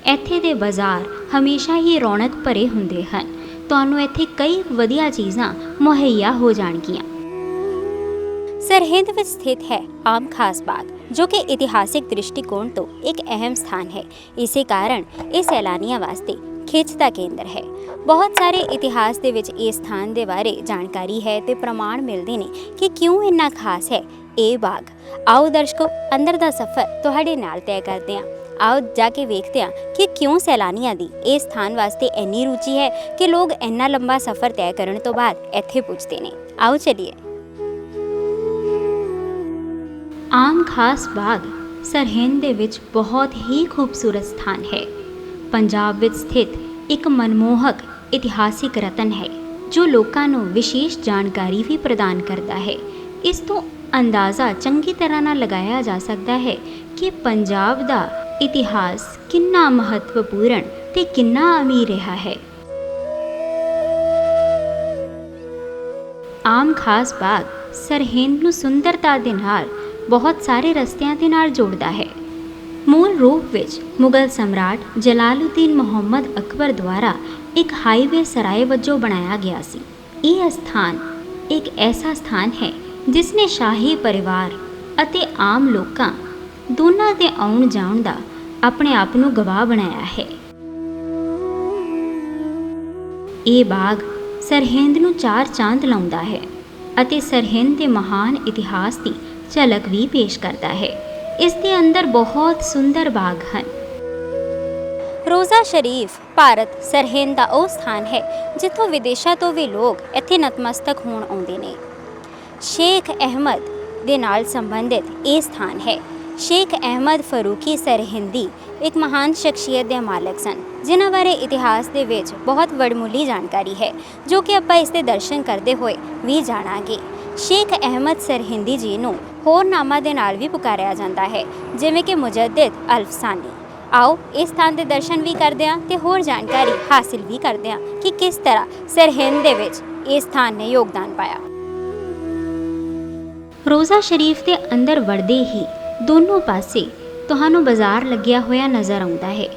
ਇੱਥੇ ਦੇ ਬਾਜ਼ਾਰ ਹਮੇਸ਼ਾ ਹੀ ਰੌਣਕ ਭਰੇ ਹੁੰਦੇ ਹਨ। ਤੁਹਾਨੂੰ ਇੱਥੇ ਕਈ ਵਧੀਆ ਚੀਜ਼ਾਂ ਮੁਹੱਈਆ ਹੋ ਜਾਣਗੀਆਂ। ਸਰਹਿੰਦ ਵਿੱਚ ਸਥਿਤ ਹੈ ਆਮ ਖਾਸ ਬਾਗ, ਜੋ ਕਿ ਇਤਿਹਾਸਿਕ ਦ੍ਰਿਸ਼ਟੀਕੋਣ ਤੋਂ ਇੱਕ ਅਹਿਮ ਸਥਾਨ ਹੈ। ਇਸੇ ਕਾਰਨ ਇਹ ਸੈਲਾਨੀਆਂ ਵਾਸਤੇ ਖਿੱਚ ਦਾ ਕੇਂਦਰ ਹੈ। ਬਹੁਤ ਸਾਰੇ ਇਤਿਹਾਸ ਦੇ ਵਿੱਚ ਇਸ ਸਥਾਨ ਦੇ ਬਾਰੇ ਜਾਣਕਾਰੀ ਹੈ ਤੇ ਪ੍ਰਮਾਣ ਮਿਲਦੇ ਨੇ ਕਿ ਕਿਉਂ ਇੰਨਾ ਖਾਸ ਹੈ ਇਹ ਬਾਗ। ਆਓ ਦਰਸ਼ਕੋ, ਅੰਦਰ ਦਾ ਸਫ਼ਰ ਤੁਹਾਡੇ ਨਾਲ ਤੈਅ ਕਰਦੇ ਹਾਂ। ਆਓ ਜਾ ਕੇ ਵੇਖਦੇ ਹਾਂ ਕਿ ਕਿਉਂ ਸੈਲਾਨੀਆਂ ਦੀ ਇਹ ਸਥਾਨ ਵਾਸਤੇ ਇੰਨੀ ਰੁਚੀ ਹੈ ਕਿ ਲੋਕ ਇੰਨਾ ਲੰਬਾ ਸਫ਼ਰ ਤੈਅ ਕਰਨ ਤੋਂ ਬਾਅਦ ਇੱਥੇ ਪੁੱਜਦੇ ਨੇ। ਆਓ ਚਲਿਏ। ਆਮ ਖਾਸ ਬਾਗ ਸਰਹਿੰਦ ਦੇ ਵਿੱਚ ਬਹੁਤ ਹੀ ਖੂਬਸੂਰਤ ਸਥਾਨ ਹੈ। ਪੰਜਾਬ ਵਿੱਚ ਸਥਿਤ ਇੱਕ ਮਨਮੋਹਕ ਇਤਿਹਾਸਿਕ ਰਤਨ ਹੈ, ਜੋ ਲੋਕਾਂ ਨੂੰ ਵਿਸ਼ੇਸ਼ ਜਾਣਕਾਰੀ ਵੀ ਪ੍ਰਦਾਨ ਕਰਦਾ ਹੈ। ਇਸ ਤੋਂ ਅੰਦਾਜ਼ਾ ਚੰਗੀ ਤਰ੍ਹਾਂ ਨਾਲ ਲਗਾਇਆ ਜਾ ਸਕਦਾ ਹੈ ਕਿ ਪੰਜਾਬ ਦਾ ਇਤਿਹਾਸ ਕਿੰਨਾ ਮਹੱਤਵਪੂਰਨ ਤੇ ਕਿੰਨਾ ਅਮੀਰ ਰਿਹਾ ਹੈ। ਆਮ ਖਾਸ ਬਾਗ ਸਰਹਿੰਦ ਨੂੰ ਸੁੰਦਰਤਾ ਦੇ ਨਾਲ ਬਹੁਤ ਸਾਰੇ ਰਸਤਿਆਂ ਦੇ ਨਾਲ ਜੋੜਦਾ ਹੈ। ਮੂਲ ਰੂਪ ਵਿੱਚ ਮੁਗਲ ਸਮਰਾਟ ਜਲਾਲਉਦੀਨ ਮੁਹੰਮਦ ਅਕਬਰ ਦੁਆਰਾ ਇੱਕ ਹਾਈਵੇ ਸਰਾਏ ਵਜੋਂ ਬਣਾਇਆ ਗਿਆ ਸੀ। ਇਹ ਸਥਾਨ ਇੱਕ ਐਸਾ ਸਥਾਨ ਹੈ ਜਿਸ ਨੇ ਸ਼ਾਹੀ ਪਰਿਵਾਰ ਅਤੇ ਆਮ ਲੋਕਾਂ ਦੋਨਾਂ ਦੇ ਆਉਣ ਜਾਣ ਦਾ ਆਪਣੇ ਆਪ ਨੂੰ ਗਵਾਹ ਬਣਾਇਆ ਹੈ। ਇਹ ਬਾਗ ਸਰਹਿੰਦ ਨੂੰ ਚਾਰ ਚਾਂਦ ਲਾਉਂਦਾ ਹੈ ਅਤੇ ਸਰਹਿੰਦ ਦੇ ਮਹਾਨ ਇਤਿਹਾਸ ਦੀ ਝਲਕ ਵੀ ਪੇਸ਼ ਕਰਦਾ ਹੈ। ਇਸ ਦੇ ਅੰਦਰ ਬਹੁਤ ਸੁੰਦਰ ਬਾਗ ਹਨ। ਰੋਜ਼ਾ ਸ਼ਰੀਫ ਭਾਰਤ ਸਰਹਿੰਦ ਦਾ ਉਹ ਸਥਾਨ ਹੈ ਜਿੱਥੋਂ ਵਿਦੇਸ਼ਾਂ ਤੋਂ ਵੀ ਲੋਕ ਇੱਥੇ ਨਤਮਸਤਕ ਹੋਣ ਆਉਂਦੇ ਨੇ। ਸ਼ੇਖ ਅਹਿਮਦ ਦੇ ਨਾਲ ਸੰਬੰਧਿਤ ਇਹ ਸਥਾਨ ਹੈ। ਸ਼ੇਖ ਅਹਿਮਦ ਫਰੂਕੀ ਸਰਹਿੰਦੀ ਇੱਕ ਮਹਾਨ ਸ਼ਖਸੀਅਤ ਦੇ ਮਾਲਕ ਸਨ, ਜਿਨ੍ਹਾਂ ਬਾਰੇ ਇਤਿਹਾਸ ਦੇ ਵਿੱਚ ਬਹੁਤ ਵਡਮੁੱਲੀ ਜਾਣਕਾਰੀ ਹੈ, ਜੋ ਕਿ ਆਪਾਂ ਇਸ ਦੇ ਦਰਸ਼ਨ ਕਰਦੇ ਹੋਏ ਵੀ ਜਾਣਾਂਗੇ। ਸ਼ੇਖ ਅਹਿਮਦ ਸਰਹਿੰਦੀ ਜੀ ਨੂੰ ਹੋਰ ਨਾਮਾਂ ਦੇ ਨਾਲ ਵੀ ਪੁਕਾਰਿਆ ਜਾਂਦਾ ਹੈ, ਜਿਵੇਂ ਕਿ ਮੁਜੱਦਿਦ ਅਲਫਸਾਨੀ। ਆਓ, ਇਸ ਸਥਾਨ ਦੇ ਦਰਸ਼ਨ ਵੀ ਕਰਦੇ ਹਾਂ ਤੇ ਹੋਰ ਜਾਣਕਾਰੀ ਹਾਸਿਲ ਵੀ ਕਰਦੇ ਹਾਂ ਕਿ ਕਿਸ ਤਰ੍ਹਾਂ ਸਰਹਿੰਦ ਦੇ ਵਿੱਚ ਇਸ ਸਥਾਨ ਨੇ ਯੋਗਦਾਨ ਪਾਇਆ। ਰੋਜ਼ਾ ਸ਼ਰੀਫ ਦੇ ਅੰਦਰ ਵੜਦੇ ਹੀ ਦੋਨੋਂ ਪਾਸੇ ਤੁਹਾਨੂੰ ਬਾਜ਼ਾਰ ਲੱਗਿਆ ਹੋਇਆ ਨਜ਼ਰ ਆਉਂਦਾ ਹੈ।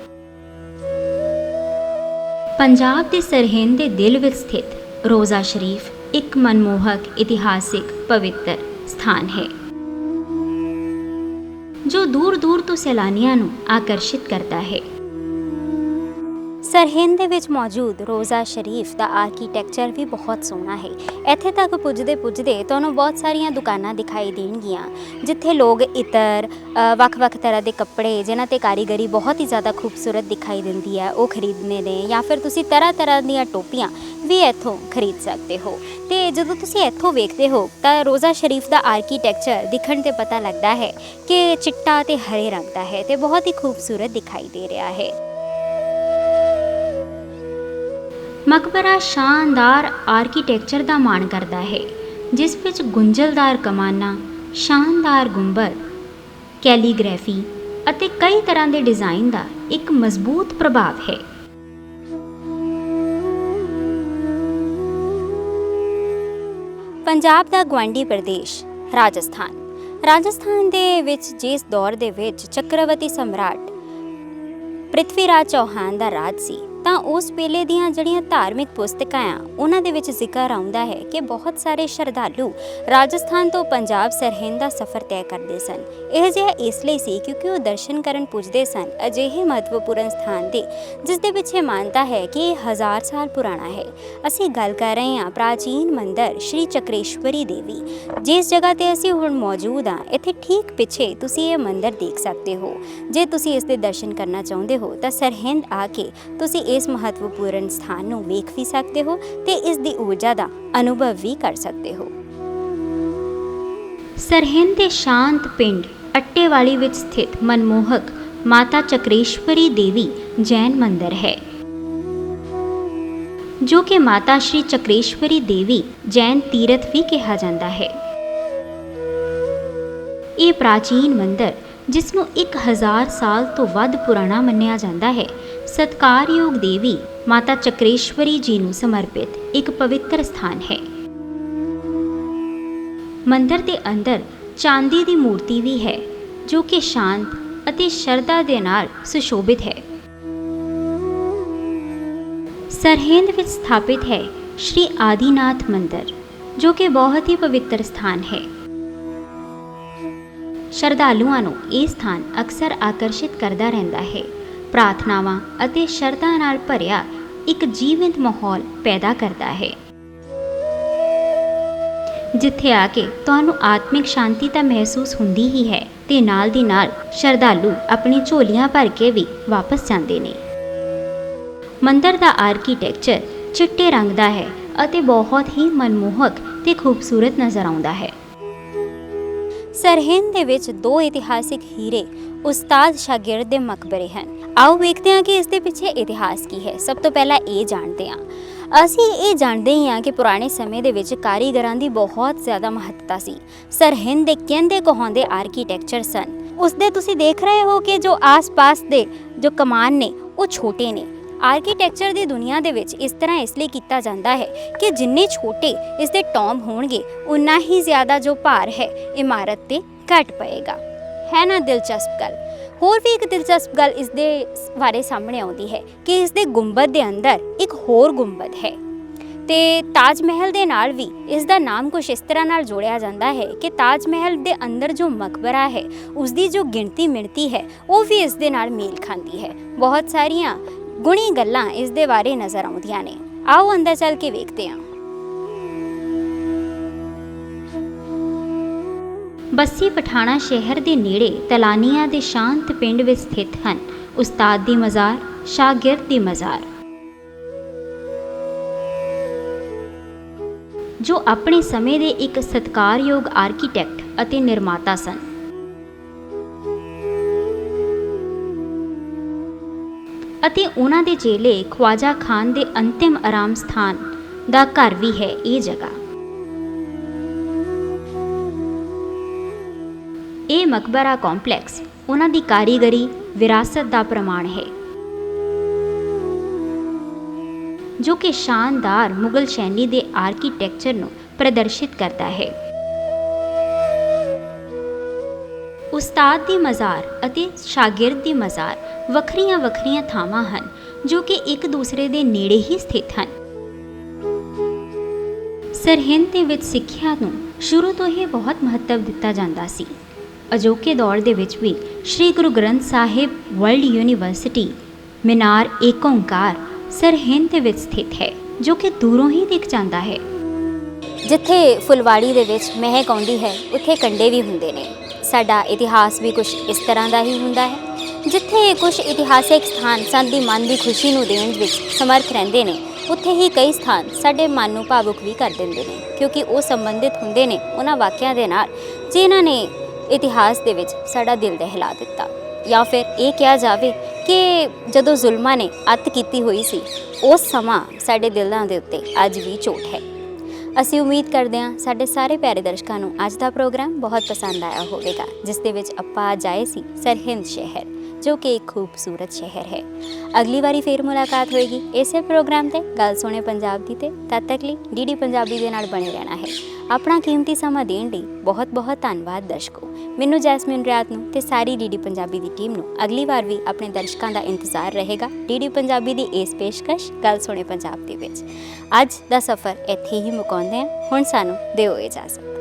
ਪੰਜਾਬ ਦੇ ਸਰਹਿੰਦ ਦੇ ਦਿਲ ਵਿੱਚ ਸਥਿਤ ਰੋਜ਼ਾ ਸ਼ਰੀਫ ਇੱਕ ਮਨਮੋਹਕ, ਇਤਿਹਾਸਿਕ, ਪਵਿੱਤਰ ਸਥਾਨ ਹੈ, ਜੋ ਦੂਰ ਦੂਰ ਤੋਂ ਸੈਲਾਨੀਆਂ ਨੂੰ ਆਕਰਸ਼ਿਤ ਕਰਦਾ ਹੈ। ਸਰਹਿੰਦ ਦੇ ਵਿੱਚ ਮੌਜੂਦ ਰੋਜ਼ਾ ਸ਼ਰੀਫ ਦਾ ਆਰਕੀਟੈਕਚਰ ਵੀ ਬਹੁਤ ਸੋਹਣਾ ਹੈ। ਇੱਥੇ ਤੱਕ ਪੁੱਜਦੇ ਪੁੱਜਦੇ ਤੁਹਾਨੂੰ ਬਹੁਤ ਸਾਰੀਆਂ ਦੁਕਾਨਾਂ ਦਿਖਾਈ ਦੇਣਗੀਆਂ, ਜਿੱਥੇ ਲੋਕ ਇਤਰ ਵੱਖ-ਵੱਖ ਤਰ੍ਹਾਂ ਦੇ ਕੱਪੜੇ ਜਿਨ੍ਹਾਂ ਤੇ ਕਾਰੀਗਰੀ ਬਹੁਤ ਹੀ ਜ਼ਿਆਦਾ ਖੂਬਸੂਰਤ ਦਿਖਾਈ ਦਿੰਦੀ ਹੈ, ਉਹ ਖਰੀਦਣੇ ਨੇ ਜਾਂ ਫਿਰ ਤੁਸੀਂ ਤਰ੍ਹਾਂ-ਤਰ੍ਹਾਂ ਦੀਆਂ ਟੋਪੀਆਂ ਵੀ ਇੱਥੋਂ ਖਰੀਦ ਸਕਦੇ ਹੋ। ਤੇ ਜਦੋਂ ਤੁਸੀਂ ਇੱਥੋਂ ਵੇਖਦੇ ਹੋ, ਤਾਂ ਰੋਜ਼ਾ ਸ਼ਰੀਫ ਦਾ ਆਰਕੀਟੈਕਚਰ ਦਿਖਣ ਤੇ ਪਤਾ ਲੱਗਦਾ ਹੈ ਕਿ ਚਿੱਟਾ ਤੇ ਹਰੇ ਰੰਗ ਦਾ ਹੈ ਤੇ ਬਹੁਤ ਹੀ ਖੂਬਸੂਰਤ ਦਿਖਾਈ ਦੇ ਰਿਹਾ ਹੈ। ਮਕਬਰਾ ਸ਼ਾਨਦਾਰ ਆਰਕੀਟੈਕਚਰ ਦਾ ਮਾਣ ਕਰਦਾ ਹੈ, ਜਿਸ ਵਿੱਚ ਗੁੰਝਲਦਾਰ ਕਮਾਨਾਂ, ਸ਼ਾਨਦਾਰ ਗੁੰਬਦ, ਕੈਲੀਗ੍ਰਾਫੀ ਅਤੇ ਕਈ ਤਰ੍ਹਾਂ ਦੇ ਡਿਜ਼ਾਈਨ ਦਾ ਇੱਕ ਮਜ਼ਬੂਤ ਪ੍ਰਭਾਵ ਹੈ। ਪੰਜਾਬ ਦਾ ਗਵਾਂਡੀ ਪ੍ਰਦੇਸ਼, ਰਾਜਸਥਾਨ। ਰਾਜਸਥਾਨ ਦੇ ਵਿੱਚ ਜਿਸ ਦੌਰ ਦੇ ਵਿੱਚ ਚੱਕਰਵਰਤੀ ਸਮਰਾਟ ਪ੍ਰਿਥਵੀ ਰਾਜ ਚੌਹਾਨ ਦਾ ਰਾਜ ਸੀ ਤਾਂ ਉਸ ਵੇਲੇ ਦੀਆਂ ਜਿਹੜੀਆਂ ਧਾਰਮਿਕ ਪੁਸਤਕਾਂ ਆ, ਉਹਨਾਂ ਦੇ ਵਿੱਚ ਜ਼ਿਕਰ ਆਉਂਦਾ ਹੈ ਕਿ ਬਹੁਤ ਸਾਰੇ ਸ਼ਰਧਾਲੂ ਰਾਜਸਥਾਨ ਤੋਂ ਪੰਜਾਬ ਸਰਹਿੰਦ ਦਾ ਸਫ਼ਰ ਤੈਅ ਕਰਦੇ ਸਨ। ਇਹ ਜਿਹਾ ਇਸ ਲਈ ਸੀ ਕਿਉਂਕਿ ਉਹ ਦਰਸ਼ਨ ਕਰਨ ਪੁੱਜਦੇ ਸਨ ਅਜਿਹੇ ਮਹੱਤਵਪੂਰਨ ਸਥਾਨ ਦੇ ਜਿਸ ਦੇ ਪਿੱਛੇ ਮਾਨਤਾ ਹੈ ਕਿ ਇਹ ਹਜ਼ਾਰ ਸਾਲ ਪੁਰਾਣਾ ਹੈ। ਅਸੀਂ ਗੱਲ ਕਰ ਰਹੇ ਹਾਂ ਪ੍ਰਾਚੀਨ ਮੰਦਰ ਸ਼੍ਰੀ ਚੱਕਰੇਸ਼ਵਰੀ ਦੇਵੀ, ਜਿਸ ਜਗ੍ਹਾ ਤੇ ਅਸੀਂ ਹੁਣ ਮੌਜੂਦ ਹਾਂ। ਇੱਥੇ ਠੀਕ ਪਿੱਛੇ ਤੁਸੀਂ ਇਹ ਮੰਦਰ ਦੇਖ ਸਕਦੇ ਹੋ। ਜੇ ਤੁਸੀਂ ਇਸ ਦੇ ਦਰਸ਼ਨ ਕਰਨਾ ਚਾਹੁੰਦੇ ਹੋ ਤਾਂ ਸਰਹਿੰਦ ਆ ਕੇ ਤੁਸੀਂ ਇਸ ਮਹੱਤਵਪੂਰਨ ਸਥਾਨ ਨੂੰ ਵੇਖ ਵੀ ਸਕਦੇ ਹੋ ਤੇ ਇਸ ਦੀ ਊਰਜਾ ਦਾ ਅਨੁਭਵ ਵੀ ਕਰ ਸਕਦੇ ਹੋ। ਸਰਹਿੰਦ ਦੇ ਸ਼ਾਂਤ ਪਿੰਡ ਅੱਟੇਵਾਲੀ ਵਿੱਚ ਸਥਿਤ ਮਨਮੋਹਕ ਮਾਤਾ ਚੱਕਰੇਸ਼ਵਰੀ ਦੇਵੀ ਜੈਨ ਮੰਦਿਰ ਹੈ, ਜੋ ਕਿ ਮਾਤਾ ਸ਼੍ਰੀ ਚਕਰੇਸ਼ਵਰੀ ਦੇਵੀ ਜੈਨ ਤੀਰਥ ਵੀ ਕਿਹਾ ਜਾਂਦਾ ਹੈ। ਇਹ ਪ੍ਰਾਚੀਨ ਮੰਦਿਰ, ਜਿਸ ਨੂੰ 1000 ਸਾਲ ਤੋਂ ਵੱਧ ਪੁਰਾਣਾ ਮੰਨਿਆ ਜਾਂਦਾ ਹੈ ਸਤਕਾਰਯੋਗ ਦੇਵੀ ਮਾਤਾ ਚਕਰੇਸ਼ਵਰੀ ਜੀ ਨੂੰ ਸਮਰਪਿਤ ਇੱਕ ਪਵਿੱਤਰ ਸਥਾਨ ਹੈ। ਮੰਦਰ ਦੇ ਅੰਦਰ ਚਾਂਦੀ ਦੀ ਮੂਰਤੀ ਵੀ ਹੈ, ਜੋ ਕਿ ਸ਼ਾਂਤ ਅਤੇ ਸ਼ਰਧਾ ਦੇ ਨਾਲ ਸੁਸ਼ੋਭਿਤ ਹੈ। ਸਰਹਿੰਦ ਵਿੱਚ ਸਥਾਪਿਤ ਹੈ ਸ਼੍ਰੀ ਆਦੀਨਾਥ ਮੰਦਰ, ਜੋ ਕਿ ਬਹੁਤ ਹੀ ਪਵਿੱਤਰ ਸਥਾਨ ਹੈ। ਸ਼ਰਧਾਲੂਆਂ ਨੂੰ ਇਹ ਸਥਾਨ ਅਕਸਰ ਆਕਰਸ਼ਿਤ ਕਰਦਾ ਰਹਿੰਦਾ ਹੈ। ਪ੍ਰਾਰਥਨਾਵਾਂ ਅਤੇ ਸ਼ਰਧਾ ਨਾਲ ਭਰਿਆ ਇੱਕ ਜੀਵੰਤ ਮਾਹੌਲ ਪੈਦਾ ਕਰਦਾ ਹੈ। ਜਿੱਥੇ ਆ ਕੇ ਤੁਹਾਨੂੰ ਆਤਮਿਕ ਸ਼ਾਂਤੀ ਤਾਂ ਮਹਿਸੂਸ ਹੁੰਦੀ ਹੀ ਹੈ ਤੇ ਨਾਲ ਦੀ ਨਾਲ ਸ਼ਰਧਾਲੂ ਆਪਣੀ ਝੋਲੀਆਂ ਭਰ ਕੇ ਵੀ ਵਾਪਸ ਜਾਂਦੇ ਨੇ। ਮੰਦਰ ਦਾ ਆਰਕੀਟੈਕਚਰ ਚਿੱਟੇ ਰੰਗ ਦਾ ਹੈ ਅਤੇ ਬਹੁਤ ਹੀ ਮਨਮੋਹਕ ਤੇ ਖੂਬਸੂਰਤ ਨਜ਼ਰ ਆਉਂਦਾ ਹੈ। ਸਰਹਿੰਦ ਦੇ ਵਿੱਚ ਦੋ ਇਤਿਹਾਸਿਕ ਹੀਰੇ ਉਸਤਾਦ ਸ਼ਾਗਿਰਦ ਦੇ ਮਕਬਰੇ ਹਨ। ਆਓ ਵੇਖਦੇ ਹਾਂ ਕਿ ਇਸ ਦੇ ਪਿੱਛੇ ਇਤਿਹਾਸ ਕੀ ਹੈ। ਸਭ ਤੋਂ ਪਹਿਲਾਂ ਇਹ ਜਾਣਦੇ ਹਾਂ। ਅਸੀਂ ਇਹ ਜਾਣਦੇ ਹੀ ਹਾਂ ਕਿ ਪੁਰਾਣੇ ਸਮੇਂ ਦੇ ਵਿੱਚ ਕਾਰੀਗਰਾਂ ਦੀ ਬਹੁਤ ਜ਼ਿਆਦਾ ਮਹੱਤਤਾ ਸੀ। ਸਰਹਿੰਦ ਦੇ ਕਹਿੰਦੇ ਕਹਾਉਂਦੇ ਆਰਕੀਟੈਕਚਰ ਸਨ। ਉਸ ਦੇ ਤੁਸੀਂ ਦੇਖ ਰਹੇ ਹੋ ਕਿ ਜੋ ਆਸ-ਪਾਸ ਦੇ ਜੋ ਕਮਾਨ ਨੇ, ਉਹ ਛੋਟੇ ਨੇ। ਆਰਕੀਟੈਕਚਰ ਦੀ ਦੁਨੀਆ ਦੇ ਵਿੱਚ ਇਸ ਤਰ੍ਹਾਂ ਇਸ ਲਈ ਕੀਤਾ ਜਾਂਦਾ ਹੈ ਕਿ ਜਿੰਨੇ ਛੋਟੇ ਇਸ ਦੇ ਟੌਮ ਹੋਣਗੇ, ਉਨਾ ਹੀ ਜ਼ਿਆਦਾ ਜੋ ਭਾਰ ਹੈ ਇਮਾਰਤ ਤੇ ਘਟ ਪਏਗਾ। ਹੈ ਨਾ ਦਿਲਚਸਪ ਗੱਲ? ਹੋਰ ਵੀ ਇੱਕ ਦਿਲਚਸਪ ਗੱਲ ਇਸ ਦੇ ਬਾਰੇ ਸਾਹਮਣੇ ਆਉਂਦੀ ਹੈ ਕਿ ਇਸ ਦੇ ਗੁੰਬਦ ਦੇ ਅੰਦਰ ਇੱਕ ਹੋਰ ਗੁੰਬਦ ਹੈ। ਤੇ ਤਾਜ ਮਹਿਲ ਦੇ ਨਾਲ ਵੀ ਇਸ ਦਾ ਨਾਮ ਕੁਝ ਇਸ ਤਰ੍ਹਾਂ ਨਾਲ ਜੋੜਿਆ ਜਾਂਦਾ ਹੈ ਕਿ ਤਾਜ ਮਹਿਲ ਦੇ ਅੰਦਰ ਜੋ ਮਕਬਰਾ ਹੈ ਉਸ ਦੀ ਜੋ ਗਿਣਤੀ ਮਿਣਤੀ ਹੈ, ਉਹ ਵੀ ਇਸ ਦੇ ਨਾਲ ਮੇਲ ਖਾਂਦੀ ਹੈ। ਬਹੁਤ ਸਾਰੀਆਂ ਗੁਣੀ ਗੱਲਾਂ ਇਸ ਦੇ ਬਾਰੇ ਨਜ਼ਰ ਆਉਂਦੀਆਂ ਨੇ। ਆਓ ਅੰਦਰ ਚੱਲ ਕੇ ਵੇਖਦੇ ਹਾਂ। ਬੱਸੀ ਪਠਾਣਾ ਸ਼ਹਿਰ ਦੇ ਨੇੜੇ ਤਲਾਨੀਆਂ ਦੇ ਸ਼ਾਂਤ ਪਿੰਡ ਵਿੱਚ ਸਥਿਤ ਹਨ। ਉਸਤਾਦ ਦੀ ਮਜ਼ਾਰ, ਸ਼ਾਗਿਰਦ ਦੀ ਮਜ਼ਾਰ। ਜੋ ਆਪਣੇ ਸਮੇਂ ਦੇ ਇੱਕ ਸਤਿਕਾਰਯੋਗ ਆਰਕੀਟੈਕਟ ਅਤੇ ਨਿਰਮਾਤਾ ਸਨ। ਅਤੇ ਉਹਨਾਂ ਦੇ ਚੇਲੇ ਖਵਾਜਾ ਖਾਨ ਦੇ ਅੰਤਿਮ ਆਰਾਮ ਸਥਾਨ ਦਾ ਘਰ ਵੀ ਹੈ ਇਹ ਜਗ੍ਹਾ। ਇਹ ਮਕਬਰਾ ਕੰਪਲੈਕਸ ਉਹਨਾਂ ਦੀ ਕਾਰੀਗਰੀ ਵਿਰਾਸਤ ਦਾ ਪ੍ਰਮਾਣ ਹੈ, ਜੋ ਕਿ ਸ਼ਾਨਦਾਰ ਮੁਗਲ ਸ਼ੈਲੀ ਦੇ ਆਰਕੀਟੈਕਚਰ ਨੂੰ ਪ੍ਰਦਰਸ਼ਿਤ ਕਰਦਾ ਹੈ। ਉਸਤਾਦ ਦੀ ਮਜ਼ਾਰ ਅਤੇ ਸ਼ਾਗਿਰਦ ਦੀ ਮਜ਼ਾਰ ਵੱਖਰੀਆਂ-ਵੱਖਰੀਆਂ ਥਾਵਾਂ ਹਨ, ਜੋ ਕਿ ਇੱਕ ਦੂਸਰੇ ਦੇ ਨੇੜੇ ਹੀ ਸਥਿਤ ਹਨ। ਸਰਹਿੰਦ ਦੇ ਵਿੱਚ ਸਿੱਖਿਆ ਨੂੰ ਸ਼ੁਰੂ ਤੋਂ ਹੀ ਬਹੁਤ ਮਹੱਤਵ ਦਿੱਤਾ ਜਾਂਦਾ ਸੀ। ਅਜੋਕੇ ਦੌਰ ਦੇ ਵਿੱਚ ਵੀ ਸ੍ਰੀ ਗੁਰੂ ਗ੍ਰੰਥ ਸਾਹਿਬ ਵਰਲਡ ਯੂਨੀਵਰਸਿਟੀ, ਮਿਨਾਰ ਏਕ ਓੰਕਾਰ ਸਰਹਿੰਦ ਦੇ ਵਿੱਚ ਸਥਿਤ ਹੈ, ਜੋ ਕਿ ਦੂਰੋਂ ਹੀ ਦਿਖ ਜਾਂਦਾ ਹੈ। ਜਿੱਥੇ ਫੁਲਵਾੜੀ ਦੇ ਵਿੱਚ ਮਹਿਕ ਆਉਂਦੀ ਹੈ, ਉੱਥੇ ਕੰਡੇ ਵੀ ਹੁੰਦੇ ਨੇ। ਸਾਡਾ ਇਤਿਹਾਸ ਵੀ ਕੁਝ ਇਸ ਤਰ੍ਹਾਂ ਦਾ ਹੀ ਹੁੰਦਾ ਹੈ, ਜਿੱਥੇ ਕੁਝ ਇਤਿਹਾਸਿਕ ਸਥਾਨ ਸਾਡੀ ਮਨ ਦੀ ਖੁਸ਼ੀ ਨੂੰ ਦੇਣ ਵਿੱਚ ਸਮਰਥ ਰਹਿੰਦੇ ਨੇ, ਉੱਥੇ ਹੀ ਕਈ ਸਥਾਨ ਸਾਡੇ ਮਨ ਨੂੰ ਭਾਵੁਕ ਵੀ ਕਰ ਦਿੰਦੇ ਨੇ, ਕਿਉਂਕਿ ਉਹ ਸੰਬੰਧਿਤ ਹੁੰਦੇ ਨੇ ਉਹਨਾਂ ਵਾਕਿਆਂ ਦੇ ਨਾਲ, ਜਿਨ੍ਹਾਂ ਨੇ ਇਤਿਹਾਸ ਦੇ ਵਿੱਚ ਸਾਡਾ ਦਿਲ ਦਹਿਲਾ ਦਿੱਤਾ। ਜਾਂ ਫਿਰ ਇਹ ਕਿਹਾ ਜਾਵੇ ਕਿ ਜਦੋਂ ਜ਼ੁਲਮਾਂ ਨੇ ਅੱਤ ਕੀਤੀ ਹੋਈ ਸੀ, ਉਸ ਸਮਾਂ ਸਾਡੇ ਦਿਲਾਂ ਦੇ ਉੱਤੇ ਅੱਜ ਵੀ ਚੋਟ ਹੈ। ਅਸੀਂ ਉਮੀਦ ਕਰਦੇ ਹਾਂ ਸਾਡੇ ਸਾਰੇ ਪਿਆਰੇ ਦਰਸ਼ਕਾਂ ਨੂੰ ਅੱਜ ਦਾ ਪ੍ਰੋਗਰਾਮ ਬਹੁਤ ਪਸੰਦ ਆਇਆ ਹੋਵੇਗਾ, ਜਿਸ ਦੇ ਵਿੱਚ ਆਪਾਂ ਅੱਜ ਆਏ ਸੀ ਸਰਹਿੰਦ ਸ਼ਹਿਰ। ਜੋ ਕਿ ਇੱਕ ਖੂਬਸੂਰਤ ਸ਼ਹਿਰ ਹੈ। ਅਗਲੀ ਵਾਰੀ ਫੇਰ ਮੁਲਾਕਾਤ ਹੋਏਗੀ ਇਸੇ ਪ੍ਰੋਗਰਾਮ ਤੇ। ਗੱਲ ਸੁਣੇ ਪੰਜਾਬ ਦੀ ਤੇ ਤਦ ਤੱਕ ਲਈ ਡੀਡੀ ਪੰਜਾਬੀ ਦੇ ਨਾਲ ਬਣੇ ਰਹਿਣਾ ਹੈ। ਆਪਣਾ ਕੀਮਤੀ ਸਮਾਂ ਦੇਣ ਲਈ ਬਹੁਤ ਬਹੁਤ ਧੰਨਵਾਦ ਦਰਸ਼ਕੋ। ਮੈਨੂੰ ਜੈਸਮਿਨ ਰਿਆਤ ਨੂੰ ਤੇ ਸਾਰੀ ਡੀਡੀ ਪੰਜਾਬੀ ਦੀ ਟੀਮ ਨੂੰ ਅਗਲੀ ਵਾਰ ਵੀ ਆਪਣੇ ਦਰਸ਼ਕਾਂ ਦਾ ਇੰਤਜ਼ਾਰ ਰਹੇਗਾ। ਡੀਡੀ ਪੰਜਾਬੀ ਦੀ ਇਸ ਪੇਸ਼ਕਸ਼, ਗੱਲ ਸੁਣੇ ਪੰਜਾਬ ਦੇ ਵਿੱਚ। ਅੱਜ ਦਾ ਸਫ਼ਰ ਇੱਥੇ ਹੀ ਮੁਕਾਉਂਦੇ ਹਾਂ। ਹੁਣ ਸਾਨੂੰ ਦਿਓ ਇਜਾਜ਼ਤ।